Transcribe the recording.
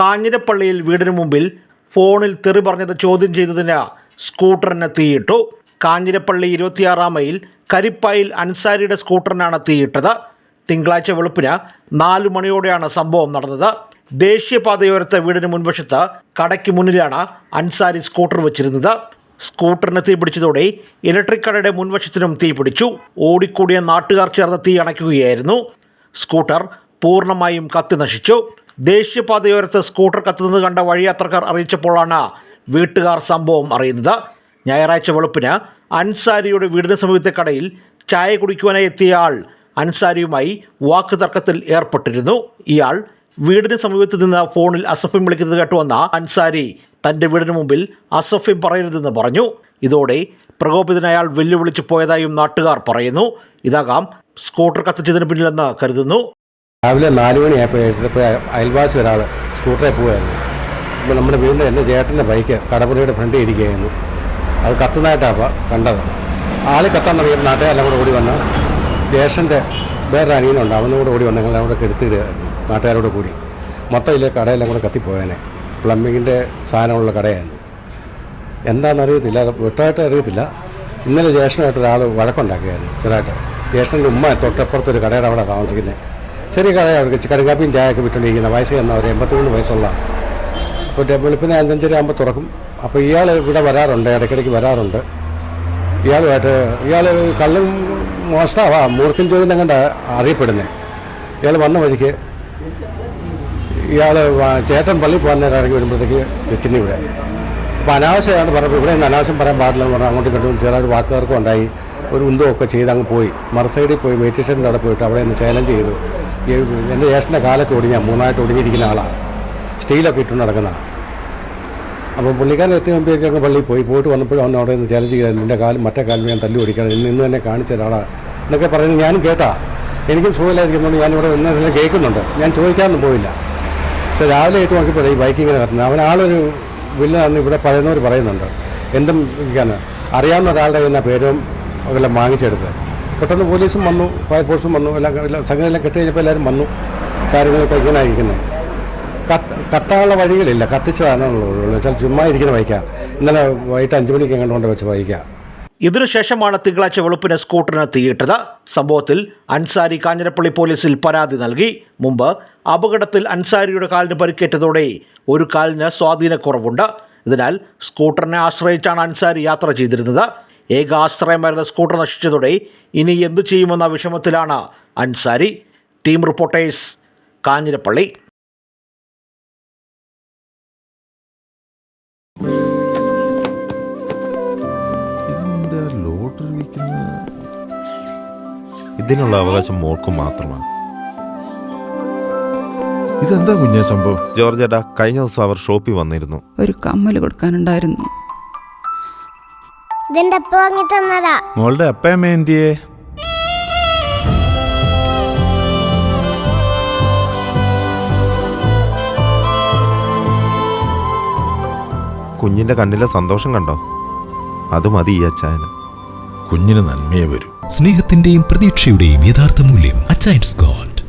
കാഞ്ഞിരപ്പള്ളിയിൽ വീടിനു മുമ്പിൽ ഫോണിൽ തെറി പറഞ്ഞത് ചോദ്യം ചെയ്തതിന് സ്കൂട്ടറിന് തീയിട്ടു. കാഞ്ഞിരപ്പള്ളി ഇരുപത്തിയാറാം മൈൽ കരിപ്പായിൽ അൻസാരിയുടെ സ്കൂട്ടറിനാണ് തീയിട്ടത്. തിങ്കളാഴ്ച വെളുപ്പിന് നാലു മണിയോടെയാണ് സംഭവം നടന്നത്. ദേശീയപാതയോരത്തെ വീടിന് മുൻവശത്ത് കടയ്ക്ക് മുന്നിലാണ് അൻസാരി സ്കൂട്ടർ വെച്ചിരുന്നത്. സ്കൂട്ടറിന് തീ പിടിച്ചതോടെ ഇലക്ട്രിക് കടയുടെ മുൻവശത്തിനും തീ പിടിച്ചു. ഓടിക്കൂടിയ നാട്ടുകാർ ചേർന്ന് തീ അണയ്ക്കുകയായിരുന്നു. സ്കൂട്ടർ പൂർണമായും കത്തി നശിച്ചു. ദേശീയപാതയോരത്ത് സ്കൂട്ടർ കത്തുന്നത് കണ്ട വഴിയാത്രക്കാർ അറിയിച്ചപ്പോഴാണ് വീട്ടുകാർ സംഭവം അറിയുന്നത്. ഞായറാഴ്ച വെളുപ്പിന് അൻസാരിയുടെ വീടിന് സമീപത്തെ കടയിൽ ചായ കുടിക്കുവാനായി ആൾ അൻസാരിയുമായി വാക്കുതർക്കത്തിൽ ഏർപ്പെട്ടിരുന്നു. ഇയാൾ വീടിന് സമീപത്ത് നിന്ന് ഫോണിൽ അസഫിം വിളിക്കുന്നത് കേട്ടുവന്ന അൻസാരി തന്റെ വീടിന് മുമ്പിൽ അസഫിം പറയരുതെന്ന് പറഞ്ഞു. ഇതോടെ പ്രകോപിതനായ വെല്ലുവിളിച്ചു വെല്ലുവിളിച്ച് പോയതായും നാട്ടുകാർ പറയുന്നു. ഇതാകാം സ്കൂട്ടർ കത്തിച്ചതിന് പിന്നിലെന്ന് കരുതുന്നു. രാവിലെ നാല് മണിയായപ്പോൾ ഇപ്പോൾ അയൽവാസി ഒരാൾ സ്കൂട്ടറിൽ പോവുമായിരുന്നു അപ്പോൾ നമ്മുടെ വീടിന്റെ എന്റെ ചേട്ടന്റെ ബൈക്ക് കടപ്പുറയുടെ ഫ്രണ്ടിൽ ഇരിക്കുകയായിരുന്നു. അത് കത്തുന്നതായിട്ടാണ് കണ്ടത്. ആൾ കത്താൻ തുടങ്ങിയ നാട്ടുകാരെല്ലാം കൂടെ ഓടി വന്ന് ജ്യേഷ്ഠന്റെ വേറൊരു അനിയനുണ്ട് അവനും കൂടെ ഓടി വന്ന് അവിടെ കൂടെ നാട്ടുകാരോട് കൂടി. മൊത്തം ഇതിലെ കടയെല്ലാം കൂടെ കത്തിപ്പോയേനെ. പ്ലംബിങ്ങിന്റെ സാധനമുള്ള കടയായിരുന്നു. എന്താണെന്നറിയത്തില്ല അറിയത്തില്ല വെട്ടായിട്ട് അറിയത്തില്ല. ഇന്നലെ ജ്യേഷ്ഠനായിട്ട് ഒരാൾ വഴക്കുണ്ടാക്കിയായിരുന്നു ചെറുതായിട്ട്. ജ്യേഷ്ഠന്റെ ഉമ്മ തൊട്ടപ്പുറത്തൊരു കടയുടെ അവിടെ താമസിക്കുന്നത്. ചെറിയ കടയാണ് കടുങ്കാപ്പിയും ചായയൊക്കെ വിട്ടുകൊണ്ടിരിക്കുന്ന വയസ്സ് ചെന്ന ഒരു എൺപത്തിമൂന്ന് വയസ്സുള്ള. അപ്പോൾ വെളുപ്പിന് അഞ്ചഞ്ചര ആകുമ്പോൾ തുറക്കും. അപ്പോൾ ഇയാൾ ഇവിടെ വരാറുണ്ട് ഇടയ്ക്കിടയ്ക്ക് വരാറുണ്ട്. ഇയാളുമായിട്ട് ഇയാൾ കള്ളും മോഷ്ടാവാ. മൂർഖൻ ചോദ്യം കണ്ട അറിയപ്പെടുന്നത് ഇയാൾ വന്ന വഴിക്ക് ഇയാൾ ചേട്ടൻ പള്ളി പോകാൻ നേരം ഇറങ്ങി വരുമ്പോഴത്തേക്ക് വെക്കുന്നു ഇവിടെ. അപ്പോൾ അനാവശ്യമാണ് പറഞ്ഞപ്പോൾ ഇവിടെ നിന്ന് അനാവശ്യം പറയാൻ പാടില്ല എന്ന് പറഞ്ഞാൽ അങ്ങോട്ടും ഇങ്ങോട്ടും ചെറിയൊരു വാക്കുകൾക്കും ഉണ്ടായി. ഒരു ഉന്തമൊക്കെ ചെയ്ത് അങ്ങ് പോയി. മറുസൈഡിൽ പോയി മെഡിറ്റേഷന്റെ അവിടെ പോയിട്ട് അവിടെ നിന്ന് ചാലഞ്ച് ചെയ്തു. എന്റെ ജ്യേഷ്ഠന്റെ കാലൊക്കെ ഒടിഞ്ഞ മൂന്നായിട്ട് ഒടിഞ്ഞിരിക്കുന്ന ആളാണ് സ്റ്റീലൊക്കെ ഇട്ടുകൊണ്ട് നടക്കുന്നതാണ് അപ്പോൾ പുള്ളിക്കാരൻ എത്തി മുമ്പേക്ക് അങ്ങ് പള്ളിയിൽ പോയി. പോയിട്ട് വന്നപ്പോഴും അവൻ അവിടെ നിന്ന് ചാലഞ്ച് ചെയ്താൽ നിന്റെ കാലും മറ്റേ കാലും ഞാൻ തല്ലി ഓടിക്കണം ഇന്ന് ഇന്ന് തന്നെ കാണിച്ച ഒരാളാണ് എന്നൊക്കെ പറയുന്നത് ഞാനും കേട്ടാ. എനിക്കും സുഖമില്ലായിരിക്കുന്നതുകൊണ്ട് ഞാനിവിടെ ഇന്നെല്ലാം കേൾക്കുന്നുണ്ട്. ഞാൻ ചോദിക്കാനൊന്നും പോയില്ല. പക്ഷേ രാവിലെ ആയിട്ട് നോക്കിയപ്പോഴേ ഈ ബൈക്ക് ഇങ്ങനെ ആളൊരു വില്ലാന്ന് ഇവിടെ പറയുന്നവർ പറയുന്നുണ്ട്. എന്തും അറിയാവുന്ന ഒരാളുടെ എന്ന പേരും അതെല്ലാം വാങ്ങിച്ചെടുത്ത് പെട്ടെന്ന് പോലീസും വന്നു ഫയർഫോഴ്സും വന്നു എല്ലാം എല്ലാം എല്ലാം കെട്ടി കഴിഞ്ഞപ്പോൾ എല്ലാവരും വന്നു. കാര്യങ്ങളൊക്കെ ഇങ്ങനെ ഇരിക്കുന്നത് കത്ത് കത്താനുള്ള വഴികളില്ല. കത്തിച്ചതാണെന്നുള്ളൂ വെച്ചാൽ ചുമ്മാ ഇരിക്കുന്ന വൈക്കാം ഇന്നലെ വൈകിട്ട് അഞ്ച് മണിക്ക് കണ്ടുകൊണ്ട് വെച്ച് ബൈക്കാണ് ഇതിനുശേഷമാണ് തിങ്കളാഴ്ച വെളുപ്പിന് സ്കൂട്ടറിന് തീയിട്ടത്. സംഭവത്തിൽ അൻസാരി കാഞ്ഞിരപ്പള്ളി പോലീസിൽ പരാതി നൽകി. മുമ്പ് അപകടത്തിൽ അൻസാരിയുടെ കാലിന് പരിക്കേറ്റതോടെ ഒരു കാലിന് സ്വാധീനക്കുറവുണ്ട്. ഇതിനാൽ സ്കൂട്ടറിനെ ആശ്രയിച്ചാണ് അൻസാരി യാത്ര ചെയ്തിരുന്നത്. ഏക ആശ്രയമായിരുന്ന സ്കൂട്ടർ നശിച്ചതോടെ ഇനി എന്തു ചെയ്യുമെന്ന വിഷമത്തിലാണ് അൻസാരി. Team reporters Kanjirappally. ഇതിനുള്ള അവകാശം മോൾക്ക് മാത്രമാണ്. ഇതെന്താ കുഞ്ഞേ സംഭവം? ജോർജ് ഏട്ടാ കഴിഞ്ഞ ദിവസം അവർ ഷോപ്പിൽ വന്നിരുന്നു. ഒരു കമ്മൽ കൊടുക്കാനുണ്ടായിരുന്നു. ഇതിന്റെ അപ്പ വാങ്ങി തന്നതാ. മോളുടെ അപ്പയമ്മ എന്തിയേ? കുഞ്ഞിന്റെ കണ്ണിലെ സന്തോഷം കണ്ടോ? അത് മതി ഈ അച്ചായന്. കുഞ്ഞിന് നന്മയെ വരും. സ്നേഹത്തിന്റെയും പ്രതീക്ഷയുടെയും യഥാർത്ഥ മൂല്യം അച്ചായൻസ് ഗോൾഡ്.